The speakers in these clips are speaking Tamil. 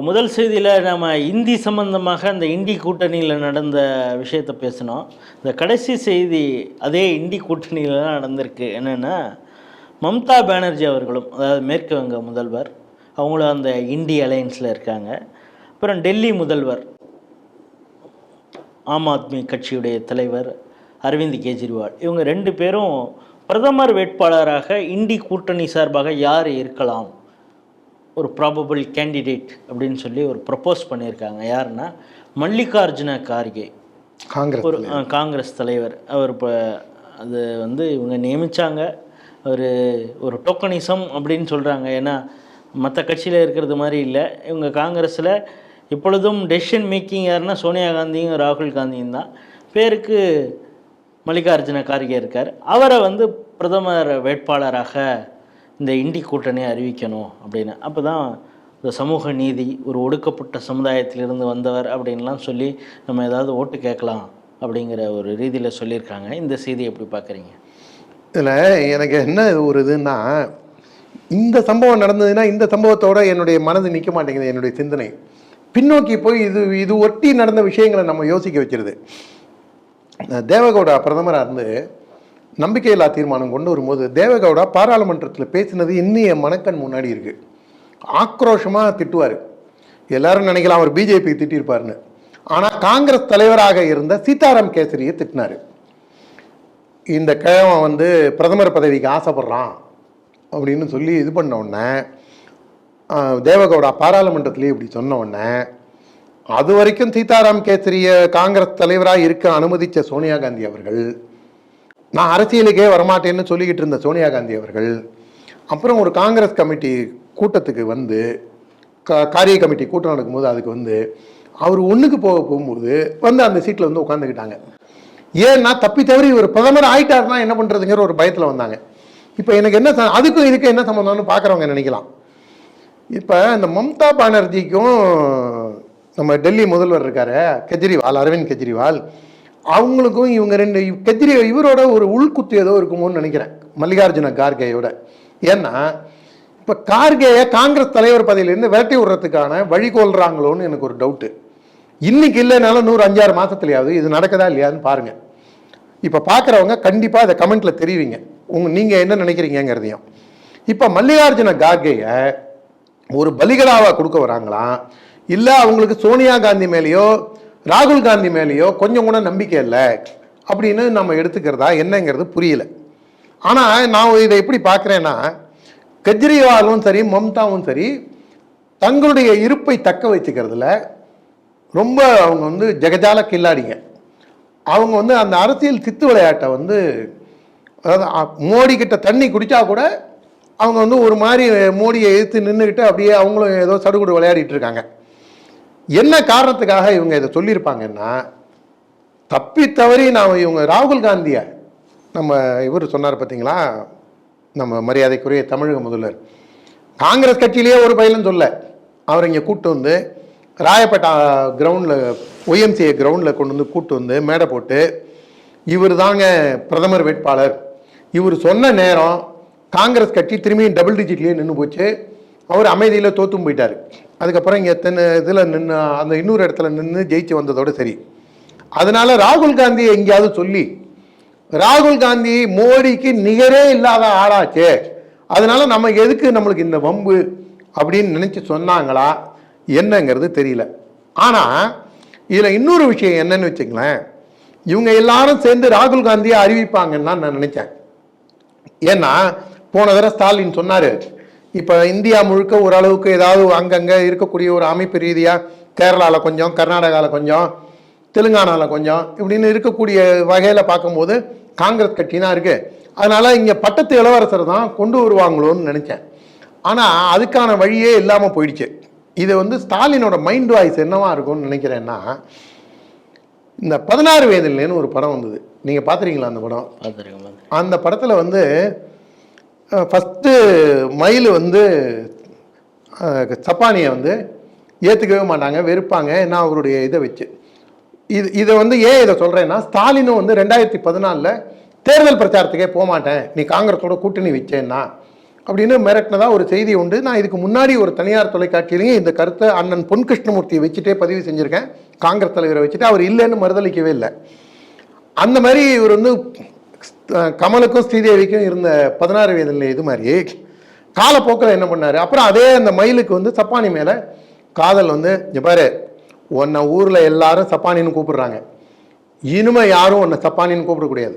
முதல் செய்தியில் நம்ம இந்தி சம்பந்தமாக அந்த இண்டி கூட்டணியில் நடந்த விஷயத்தை பேசினோம். இந்த கடைசி செய்தி அதே இண்டி கூட்டணியில் தான் நடந்திருக்கு. என்னென்னா மம்தா பானர்ஜி அவர்களும் அதாவது மேற்கு வங்க முதல்வர் அவங்களும் அந்த இண்டி அலையன்ஸில் இருக்காங்க. அப்புறம் டெல்லி முதல்வர் ஆம் ஆத்மி கட்சியுடைய தலைவர் அரவிந்த் கெஜ்ரிவால் இவங்க ரெண்டு பேரும் பிரதமர் வேட்பாளராக இண்டி கூட்டணி சார்பாக யார் இருக்கலாம்? ஒரு ப்ராபபிள் கேண்டிடேட் அப்படின்னு சொல்லி ஒரு ப்ரப்போஸ் பண்ணியிருக்காங்க. யாருன்னா மல்லிகார்ஜுன கார்கே. காங்கிரஸ் ஒரு காங்கிரஸ் தலைவர். அவர் இப்போ அது வந்து இவங்க நியமித்தாங்க ஒரு ஒரு டோக்கனிசம் அப்படின்னு சொல்கிறாங்க ஏன்னா மற்ற கட்சியில் இருக்கிறது மாதிரி இல்லை. இவங்க காங்கிரஸில் இப்பொழுதும் டெசிஷன் மேக்கிங் யாருன்னா சோனியா காந்தியும் ராகுல் காந்தியும் தான். பேருக்கு மல்லிகார்ஜுன கார்கே இருக்கார். அவரை வந்து பிரதமர் வேட்பாளராக இந்த இண்டி கூட்டணியை அறிவிக்கணும் அப்படின்னு. அப்போ தான் இந்த சமூக நீதி ஒரு ஒடுக்கப்பட்ட சமுதாயத்திலிருந்து வந்தவர் அப்படின்லாம் சொல்லி நம்ம ஏதாவது ஓட்டு கேட்கலாம் அப்படிங்கிற ஒரு ரீதியில் சொல்லியிருக்காங்க. இந்த செய்தி எப்படி பார்க்குறீங்க? இதில் எனக்கு என்ன ஒரு இதுன்னா இந்த சம்பவம் நடந்ததுன்னா இந்த சம்பவத்தோட என்னுடைய மனது நிற்க மாட்டேங்குது என்னுடைய சிந்தனை. பின்னோக்கி போய் இது இது ஒட்டி நடந்த விஷயங்களை நம்ம யோசிக்க வச்சிருது தேவகவுடா பிரதமராக இருந்து நம்பிக்கையில்லா தீர்மானம் கொண்டு வரும்போது தேவகவுடா பாராளுமன்றத்தில் பேசினது இன்னும் என் மனக்கண் முன்னாடி இருக்குது ஆக்ரோஷமாக திட்டுவார். எல்லாரும் நினைக்கலாம் அவர் பிஜேபி திட்டியிருப்பாருன்னு. ஆனால் காங்கிரஸ் தலைவராக இருந்த சீதாராம் கேசரியை திட்டினாரு. இந்த கிழவன் வந்து பிரதமர் பதவிக்கு ஆசைப்படுறான் அப்படின்னு சொல்லி இது பண்ண உடனே தேவகவுடா பாராளுமன்றத்திலேயே இப்படி சொன்ன உடனே அது வரைக்கும் சீதாராம் கேசரியை காங்கிரஸ் தலைவராக இருக்க அனுமதித்த சோனியா காந்தி அவர்கள் நான் அரசியலுக்கே வரமாட்டேன்னு சொல்லிக்கிட்டு இருந்த சோனியா காந்தி அவர்கள் அப்புறம் ஒரு காங்கிரஸ் கமிட்டி கூட்டத்துக்கு வந்து கா காரிய கமிட்டி கூட்டம் நடக்கும்போது அதுக்கு வந்து அவர் ஒன்றுக்கு போக போகும்போது வந்து அந்த சீட்டில் வந்து உட்காந்துக்கிட்டாங்க ஏன்னா தப்பி தவறி இவர் பிரதமர் ஆயிட்டாருன்னா என்ன பண்ணுறதுங்கிற ஒரு பயத்தில் வந்தாங்க. இப்போ எனக்கு என்ன ச- அதுக்கும் இதுக்கும் என்ன சம்மந்தம்னு பார்க்குறவங்க நினைக்கலாம். இப்போ இந்த மம்தா பானர்ஜிக்கும் நம்ம டெல்லி முதல்வர் இருக்காரு கெஜ்ரிவால் அரவிந்த் கெஜ்ரிவால் அவங்களுக்கும் இவங்க ரெண்டு இவ்- கெஜ்ரி இவரோட ஒரு உள்குத்து ஏதோ இருக்குமோன்னு நினைக்கிறேன் மல்லிகார்ஜுன கார்கேயோட. ஏன்னா இப்போ கார்கேயை காங்கிரஸ் தலைவர் பதவியிலேருந்து விரட்டி விடுறதுக்கான வழிகோல்றாங்களோன்னு எனக்கு ஒரு டவுட்டு இன்னைக்கு இல்லைனாலும் நூறு அஞ்சாறு மாதத்துலையாவது இது நடக்குதா இல்லையான்னு பாருங்கள் இப்போ பார்க்குறவங்க கண்டிப்பாக அதை கமெண்ட்டில் தெரிவிங்க. உங்க நீங்கள் என்ன நினைக்கிறீங்கிறதையும் இப்போ மல்லிகார்ஜுன கார்கேயை ஒரு பலிகடாவாக கொடுக்க வராங்களாம் இல்லை அவங்களுக்கு சோனியா காந்தி மேலேயோ ராகுல் காந்தி மேலேயோ கொஞ்சம் கூட நம்பிக்கை இல்லை அப்படின்னு நம்ம எடுத்துக்கிறதா என்னங்கிறது புரியல. ஆனால் நான் இதை எப்படி பார்க்குறேன்னா கெஜ்ரிவாலும் சரி மம்தாவும் சரி தங்களுடைய இருப்பை தக்க வச்சுக்கிறதுல ரொம்ப அவங்க வந்து ஜெகஜால கில்லாடிங்க. அவங்க வந்து அந்த அரசியல் சித்து விளையாட்டை வந்து அதாவது மோடி கிட்ட தண்ணி குடித்தா கூட அவங்க வந்து ஒரு மாதிரி மோடியை எதிர்த்து நின்றுக்கிட்டு அப்படியே அவங்களும் ஏதோ சடுகுடு விளையாடிட்டு இருக்காங்க. என்ன காரணத்துக்காக இவங்க இதை சொல்லியிருப்பாங்கன்னா தப்பி தவறி நான் இவங்க ராகுல் காந்தியை நம்ம இவர் சொன்னார் பார்த்தீங்களா நம்ம மரியாதைக்குரிய தமிழக முதல்வர். காங்கிரஸ் கட்சியிலேயே ஒரு பயிலும் சொல்ல அவர் இங்கே கூப்பிட்டு வந்து ராயப்பேட்டா கிரவுண்டில் ஒய்எம்சிஏ கிரவுண்டில் கொண்டு வந்து கூப்பிட்டு வந்து மேடை போட்டு இவர் தாங்க பிரதமர் வேட்பாளர். இவர் சொன்ன நேரம் காங்கிரஸ் கட்சி திரும்பியும் டபுள் டிஜிட்லேயே நின்று போச்சு. அவர் அமைதியில் தோற்றும் போயிட்டார். அதுக்கப்புறம் இங்கே எத்தனை இதில் நின்று அந்த இன்னொரு இடத்துல நின்று ஜெயிச்சு வந்ததோட சரி. அதனால் ராகுல் காந்தியை எங்கேயாவது சொல்லி ராகுல் காந்தி மோடிக்கு நிகரே இல்லாத ஆளாச்சே. அதனால் நம்ம எதுக்கு நம்மளுக்கு இந்த வம்பு அப்படின்னு நினச்சி சொன்னாங்களா? என்னங்கிறது தெரியல. ஆனால் இதில் இன்னொரு விஷயம் என்னன்னு வச்சுங்களேன். இவங்க எல்லாரும் சேர்ந்து ராகுல் காந்தியை அறிவிப்பாங்கன்னு தான் நான் நினச்சேன். ஏன்னா போன தடவை ஸ்டாலின் சொன்னார் இப்போ இந்தியா முழுக்க ஓரளவுக்கு ஏதாவது அங்கங்கே இருக்கக்கூடிய ஒரு அமைப்பு ரீதியாக கேரளாவில் கொஞ்சம் கர்நாடகாவில் கொஞ்சம் தெலுங்கானாவில் கொஞ்சம் இப்படின்னு இருக்கக்கூடிய வகையில் பார்க்கும்போது காங்கிரஸ் கட்சி தான் இருக்கு. அதனால இங்கே பட்டத்து இளவரசர் தான் கொண்டு வருவாங்களோன்னு நினச்சேன். ஆனால் அதுக்கான வழியே இல்லாமல் போயிடுச்சு. இது வந்து ஸ்டாலினோட மைண்ட் வாய்ஸ் என்னவா இருக்கும்னு நினைக்கிறேன்னா இந்த பதினாறு வயதில்லேன்னு ஒரு படம் வந்தது. நீங்கள் பார்த்துறீங்களா அந்த படம்? அந்த படத்தில் வந்து ஃபஸ்ட்டு மயில் வந்து சப்பானியை வந்து ஏற்றுக்கவே மாட்டாங்க வெறுப்பாங்க. ஏன்னா அவருடைய இதை வச்சு. இது இதை வந்து ஏன் இதை சொல்கிறேன்னா ஸ்டாலினும் வந்து ரெண்டாயிரத்தி பதினாலில் தேர்தல் பிரச்சாரத்துக்கே போக மாட்டேன் நீ காங்கிரஸோட கூட்டணி வச்சேன்னா அப்படின்னு மிரட்டினதா ஒரு செய்தி உண்டு. நான் இதுக்கு முன்னாடி ஒரு தனியார் தொலைக்காட்சியிலையும் இந்த கருத்தை அண்ணன் பொன் கிருஷ்ணமூர்த்தியை வச்சுட்டே பதிவு செஞ்சுருக்கேன். காங்கிரஸ் தலைவரை வச்சுட்டு அவர் இல்லைன்னு மறுதளிக்கவே இல்லை. அந்த மாதிரி இவர் வந்து கமலுக்கும் ஸ்ரீதேவிக்கும் இருந்த பதினாறு வயதில் இது மாதிரி காலப்போக்கில் என்ன பண்ணார்? அப்புறம் அதே அந்த மயிலுக்கு வந்து சப்பானி மேலே காதல் வந்து இங்க பாரு உன்னை ஊரில் எல்லாரும் சப்பானின்னு கூப்பிடுறாங்க. இனிமே யாரும் உன்னை சப்பானின்னு கூப்பிடக்கூடாது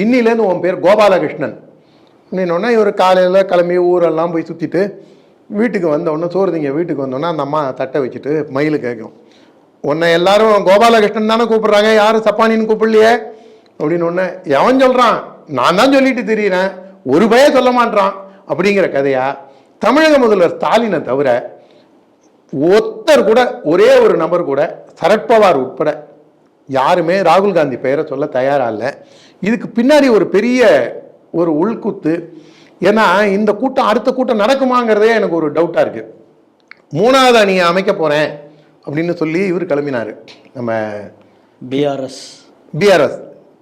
இன்னிலேருந்து உன் பேர் கோபாலகிருஷ்ணன். இன்னொன்னா இவர் காலையில் கிளம்பி ஊரெல்லாம் போய் சுற்றிட்டு வீட்டுக்கு வந்த உடனே சோறு திங்க வீட்டுக்கு வந்தோடனே அந்த அம்மா தட்டை வச்சுட்டு மயில் கேட்கும். உன்னை எல்லாரும் கோபாலகிருஷ்ணன் தானே கூப்பிட்றாங்க யாரும் சப்பானின்னு கூப்பிடலையே? அப்படின்னு ஒன்று எவன் சொல்கிறான் நான் தான் சொல்லிட்டு தெரியுறேன். ஒரு பய சொல்ல மாட்டான் அப்படிங்கிற கதையா தமிழக முதல்வர் ஸ்டாலினை தவிர ஒருத்தர் கூட ஒரே ஒரு நபர் கூட சரத்பவார் உட்பட யாருமே ராகுல் காந்தி பெயரை சொல்ல தயாரா இல்லை. இதுக்கு பின்னாடி ஒரு பெரிய ஒரு உள்குத்து. ஏன்னா இந்த கூட்டம் அடுத்த கூட்டம் நடக்குமாங்கிறதே எனக்கு ஒரு டவுட்டாக இருக்கு. மூணாவது அணியை அமைக்க போறேன் அப்படின்னு சொல்லி இவர் கிளம்பினாரு. நம்ம பிஆர்எஸ் பிஆர்எஸ்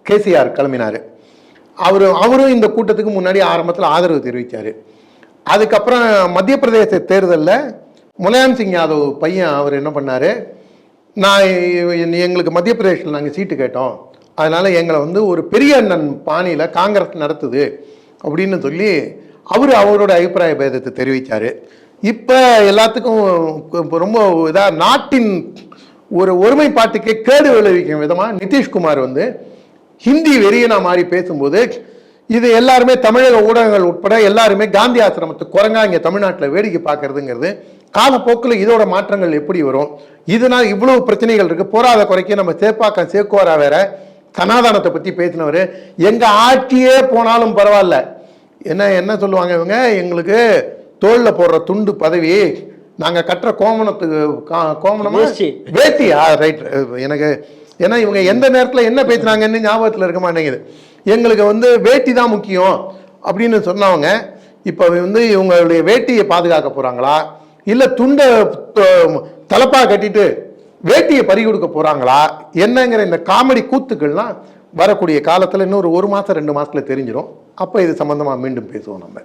கேசிஆர் கிளம்பினார். அவர் அவரும் இந்த கூட்டத்துக்கு முன்னாடி ஆரம்பத்தில் ஆதரவு தெரிவித்தார் அதுக்கப்புறம் மத்திய பிரதேச தேர்தலில் முலாயம் சிங் யாதவ் பையன் அவர் என்ன பண்ணார்? நான் எங்களுக்கு மத்திய பிரதேசத்தில் நாங்கள் சீட்டு கேட்டோம். அதனால் எங்களை வந்து ஒரு பெரிய அண்ணன் பாணியில் காங்கிரஸ் நடத்துது அப்படின்னு சொல்லி அவர் அவரோட அபிப்பிராய பேதத்தை தெரிவித்தார் இப்போ எல்லாத்துக்கும் ரொம்ப இதாக நாட்டின் ஒரு ஒருமைப்பாட்டுக்கே கேடு விளைவிக்கும் விதமாக நிதிஷ்குமார் வந்து ஹிந்தி வெறியனா மாதிரி பேசும்போது இது எல்லாருமே தமிழக ஊடகங்கள் உட்பட எல்லாருமே காந்தி ஆசிரமத்து குரங்கா இங்கே தமிழ்நாட்டில் வேடிக்கை பார்க்கறதுங்கிறது காலப்போக்கில் இதோட மாற்றங்கள் எப்படி வரும்? இதனால் இவ்வளவு பிரச்சனைகள் இருக்கு. போராத குறைக்க நம்ம சேப்பாக்கம் சேக்குவாரா வேற? சனாதனத்தை பற்றி பேசினவர். எங்கள் ஆட்சியே போனாலும் பரவாயில்ல. என்ன என்ன சொல்லுவாங்க இவங்க? எங்களுக்கு தோளில் போடுற துண்டு பதவி நாங்கள் கட்டுற கோமணத்துக்கு கா- கோமணமா வேஷ்டி. வேட்டியா ரைட் எனக்கு ஏன்னா இவங்க எந்த நேரத்தில் என்ன பேசுனாங்கன்னு ஞாபகத்தில் இருக்க மாட்டேங்குது. எங்களுக்கு வந்து வேட்டி தான் முக்கியம் அப்படின்னு சொன்னவங்க இப்போ வந்து இவங்களுடைய வேட்டியை பாதுகாக்க போகிறாங்களா இல்லை துண்டை தலப்பாக கட்டிட்டு வேட்டியை பறி கொடுக்க போகிறாங்களா என்னங்கிற இந்த காமெடி கூத்துக்கள்லாம் வரக்கூடிய காலத்தில் இன்னும் ஒரு ஒரு மாதம் ரெண்டு மாதத்தில் தெரிஞ்சிடும் அப்போ இது சம்மந்தமாக மீண்டும் பேசுவோம் நம்ம.